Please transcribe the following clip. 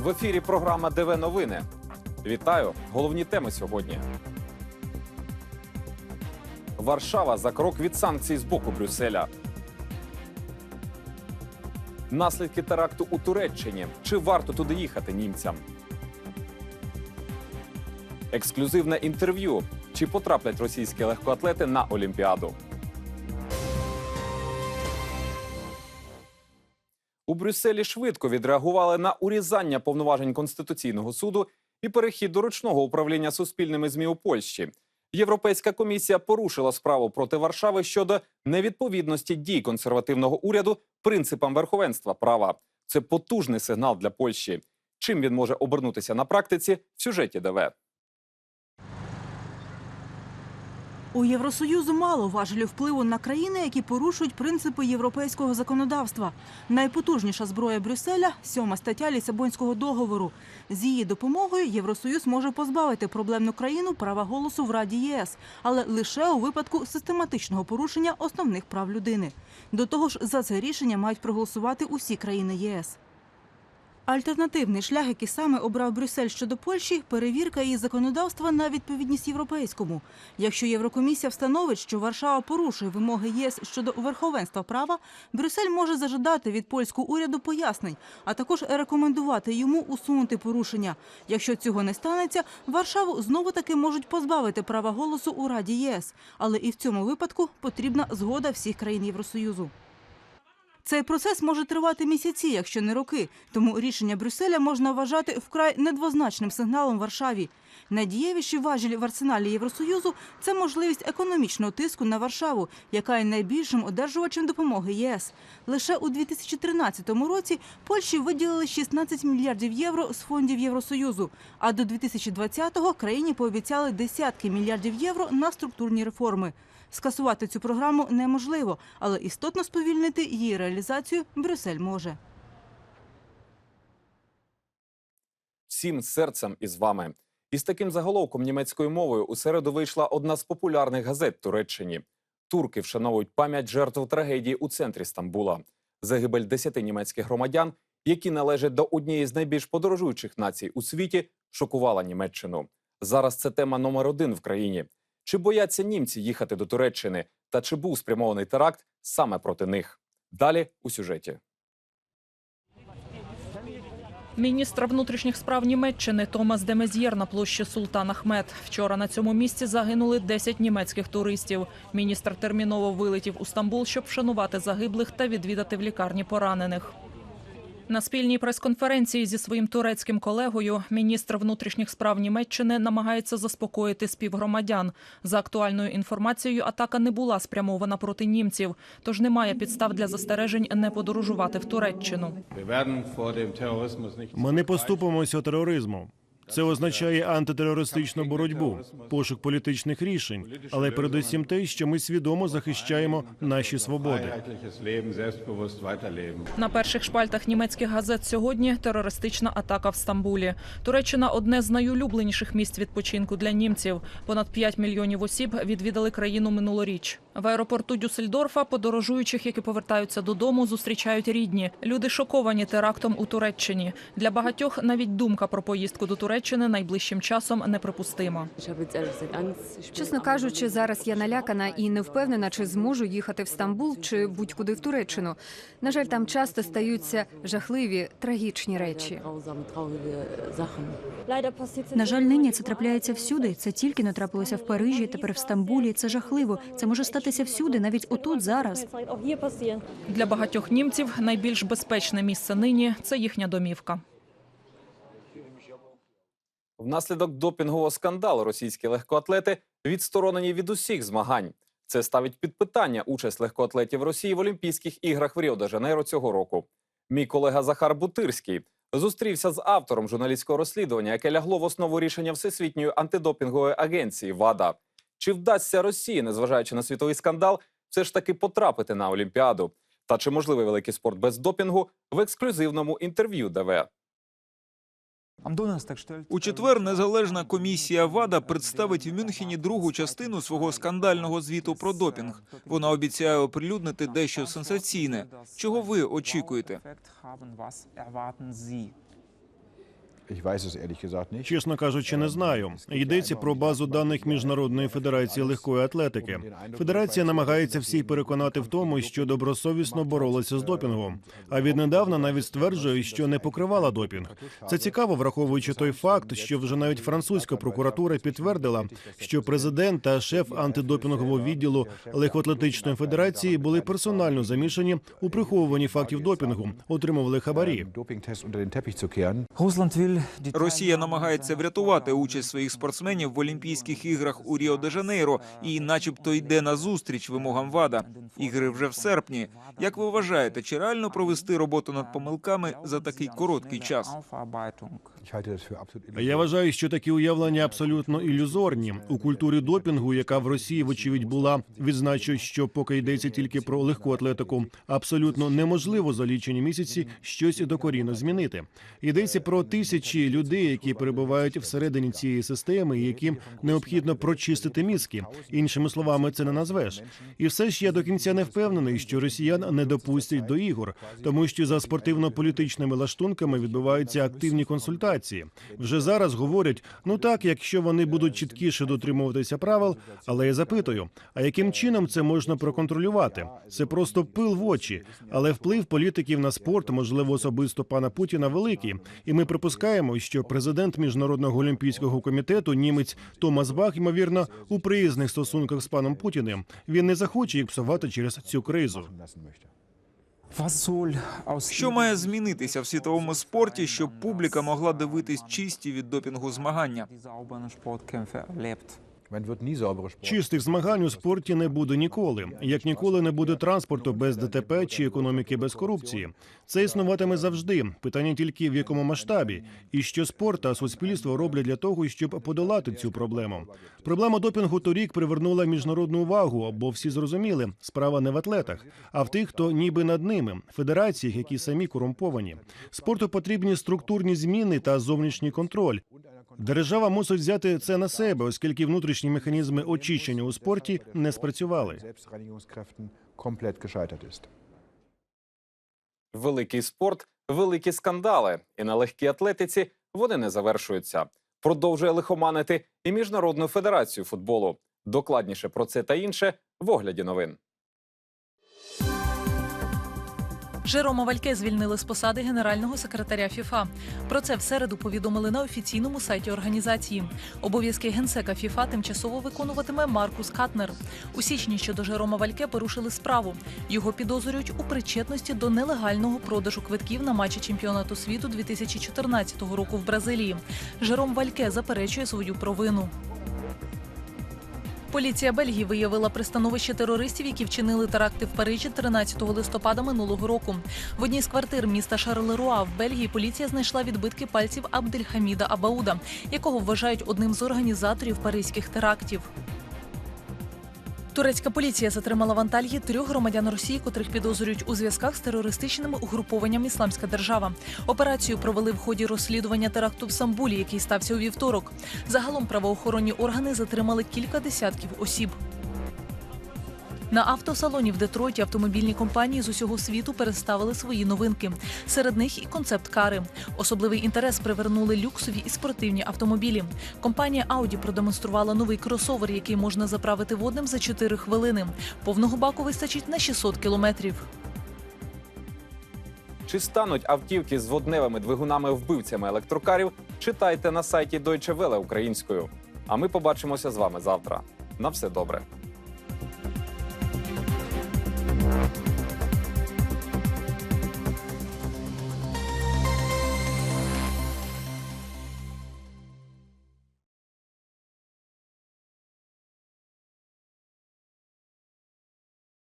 В ефірі програма ДВ Новини. Вітаю! Головні теми сьогодні. Варшава за крок від санкцій з боку Брюсселя. Наслідки теракту у Туреччині. Чи варто туди їхати німцям? Ексклюзивне інтерв'ю. Чи потраплять російські легкоатлети на Олімпіаду? У Брюсселі швидко відреагували на урізання повноважень Конституційного суду і перехід до ручного управління суспільними змі у Польщі. Європейська комісія порушила справу проти Варшави щодо невідповідності дій консервативного уряду принципам верховенства права. Це потужний сигнал для Польщі. Чим він може обернутися на практиці в сюжеті ДВ. У Євросоюзу мало важелів впливу на країни, які порушують принципи європейського законодавства. Найпотужніша зброя Брюсселя сьома стаття Лісабонського договору. З її допомогою Євросоюз може позбавити проблемну країну права голосу в Раді ЄС, але лише у випадку систематичного порушення основних прав людини. До того ж, за це рішення мають проголосувати усі країни ЄС. Альтернативний шлях, який саме обрав Брюссель щодо Польщі, перевірка її законодавства на відповідність європейському. Якщо Єврокомісія встановить, що Варшава порушує вимоги ЄС щодо верховенства права, Брюссель може зажадати від польського уряду пояснень, а також рекомендувати йому усунути порушення. Якщо цього не станеться, Варшаву знову таки можуть позбавити права голосу у Раді ЄС. Але і в цьому випадку потрібна згода всіх країн Євросоюзу. Цей процес може тривати місяці, якщо не роки. Тому рішення Брюсселя можна вважати вкрай недвозначним сигналом Варшаві. Найдієвіші важелі в арсеналі Євросоюзу це можливість економічного тиску на Варшаву, яка є найбільшим одержувачем допомоги ЄС. Лише у 2013 році Польщі виділили 16 мільярдів євро з фондів Євросоюзу. А до 2020-го країні пообіцяли десятки мільярдів євро на структурні реформи. Скасувати цю програму неможливо, але істотно сповільнити її реалізацію Брюссель може. всім серцем із вами. Із таким заголовком німецькою мовою у середу вийшла одна з популярних газет Туреччині. Турки вшановують пам'ять жертв трагедії у центрі Стамбула. Загибель десяти німецьких громадян, які належать до однієї з найбільш подорожуючих націй у світі, шокувала Німеччину. Зараз це тема номер один в країні. Чи бояться німці їхати до Туреччини? Та чи був спрямований теракт саме проти них? Далі у сюжеті. Міністр внутрішніх справ Німеччини Томас де Мез'єр на площі Султан Ахмед. Вчора на цьому місці загинули 10 німецьких туристів. Міністр терміново вилетів у Стамбул, щоб вшанувати загиблих та відвідати в лікарні поранених. На спільній прес-конференції зі своїм турецьким колегою міністр внутрішніх справ Німеччини намагається заспокоїти співгромадян. За актуальною інформацією, атака не була спрямована проти німців, тож немає підстав для застережень не подорожувати в Туреччину. Ми не поступимося тероризму. Це означає антитерористичну боротьбу, пошук політичних рішень, але передусім те, що ми свідомо захищаємо наші свободи. На перших шпальтах німецьких газет сьогодні терористична атака в Стамбулі. Туреччина одне з найулюбленіших місць відпочинку для німців. Понад 5 мільйонів осіб відвідали країну минулоріч. В аеропорту Дюссельдорфа подорожуючих, які повертаються додому, зустрічають рідні. Люди шоковані терактом у Туреччині. Для багатьох навіть думка про поїздку до Туреччини найближчим часом неприпустима. Чесно кажучи, зараз я налякана і не впевнена, чи зможу їхати в Стамбул чи будь-куди в Туреччину. На жаль, там часто стаються жахливі трагічні речі. На жаль, нині це трапляється всюди. Це тільки не трапилося в Парижі, тепер в Стамбулі. Це жахливо. Це може статися всюди, навіть отут зараз. Для багатьох німців найбільш безпечне місце нині це їхня домівка. Внаслідок допінгового скандалу російські легкоатлети відсторонені від усіх змагань. Це ставить під питання участь легкоатлетів Росії в Олімпійських іграх в Ріо-де-Жанейро цього року. Мій колега Захар Бутирський зустрівся з автором журналістського розслідування, яке лягло в основу рішення Всесвітньої антидопінгової агенції ВАДА. Чи вдасться Росії, незважаючи на світовий скандал, все ж таки потрапити на Олімпіаду? Та чи можливий великий спорт без допінгу в ексклюзивному інтерв'ю ДВ? У четвер незалежна комісія ВАДА представить в Мюнхені другу частину свого скандального звіту про допінг. Вона обіцяє оприлюднити дещо сенсаційне. Чого ви очікуєте? Чесно кажучи, не знаю. Йдеться про базу даних Міжнародної федерації легкої атлетики. Федерація намагається всіх переконати в тому, що добросовісно боролася з допінгом. А віднедавна навіть стверджує, що не покривала допінг. Це цікаво, враховуючи той факт, що вже навіть французька прокуратура підтвердила, що президент та шеф антидопінгового відділу легкоатлетичної федерації були персонально замішані у приховуванні фактів допінгу, отримували хабарі. Dopingtest unter Росія намагається врятувати участь своїх спортсменів в Олімпійських іграх у Ріо де Жанейро і, начебто, йде на зустріч вимогам ВАДА. Ігри вже в серпні. Як ви вважаєте, чи реально провести роботу над помилками за такий короткий час? Я вважаю, що такі уявлення абсолютно ілюзорні. У культурі допінгу, яка в Росії, вочевидь, була, відзначу, що поки йдеться тільки про легку атлетику, абсолютно неможливо за лічені місяці щось докорінно змінити. Йдеться про тисячі людей, які перебувають всередині цієї системи, яким необхідно прочистити мізки. Іншими словами, це не назвеш. І все ж я до кінця не впевнений, що росіян не допустять до ігор, тому що за спортивно-політичними лаштунками відбуваються активні консультації. Вже зараз говорять: ну так, якщо вони будуть чіткіше дотримуватися правил, але я запитую: а яким чином це можна проконтролювати? Це просто пил в очі, але вплив політиків на спорт, можливо, особисто пана Путіна, великий. І ми припускаємо, що президент міжнародного олімпійського комітету німець Томас Бах, ймовірно, у приязних стосунках з паном Путіним. Він не захоче їх псувати через цю кризу. Що має змінитися в світовому спорті, щоб публіка могла дивитись чисті від допінгу змагання? Чистих змагань у спорті не буде ніколи, як ніколи не буде транспорту без ДТП чи економіки без корупції. Це існуватиме завжди. Питання тільки в якому масштабі, і що спорт та суспільство роблять для того, щоб подолати цю проблему. Проблема допінгу торік привернула міжнародну увагу, бо всі зрозуміли, справа не в атлетах, а в тих, хто ніби над ними, федераціях, які самі корумповані. Спорту потрібні структурні зміни та зовнішній контроль. Держава мусить взяти це на себе, оскільки внутрішні механізми очищення у спорті не спрацювали. Великий спорт, великі скандали, і на легкій атлетиці вони не завершуються. Продовжує лихоманити і міжнародну федерацію футболу. Докладніше про це та інше в огляді новин. Жерома Вальке звільнили з посади генерального секретаря ФІФА. Про це в середу повідомили на офіційному сайті організації. Обов'язки генсека ФІФА тимчасово виконуватиме Маркус Катнер. У січні щодо Жерома Вальке порушили справу. Його підозрюють у причетності до нелегального продажу квитків на матчі чемпіонату світу 2014 року в Бразилії. Жером Вальке заперечує свою провину. Поліція Бельгії виявила пристановище терористів, які вчинили теракти в Парижі 13 листопада минулого року. В одній з квартир міста Шарлеруа в Бельгії поліція знайшла відбитки пальців Абдельхаміда Абауда, якого вважають одним з організаторів паризьких терактів. Турецька поліція затримала в Анталії трьох громадян Росії, котрих підозрюють у зв'язках з терористичним угрупованням Ісламська держава. Операцію провели в ході розслідування теракту в Самбулі, який стався у вівторок. Загалом правоохоронні органи затримали кілька десятків осіб. На автосалоні в Детройті автомобільні компанії з усього світу представили свої новинки. Серед них і концепт кари. Особливий інтерес привернули люксові і спортивні автомобілі. Компанія Audi продемонструвала новий кросовер, який можна заправити водним за 4 хвилини. Повного баку вистачить на 600 кілометрів. Чи стануть автівки з водневими двигунами вбивцями електрокарів? Читайте на сайті Deutsche Welle українською. А ми побачимося з вами завтра. На все добре.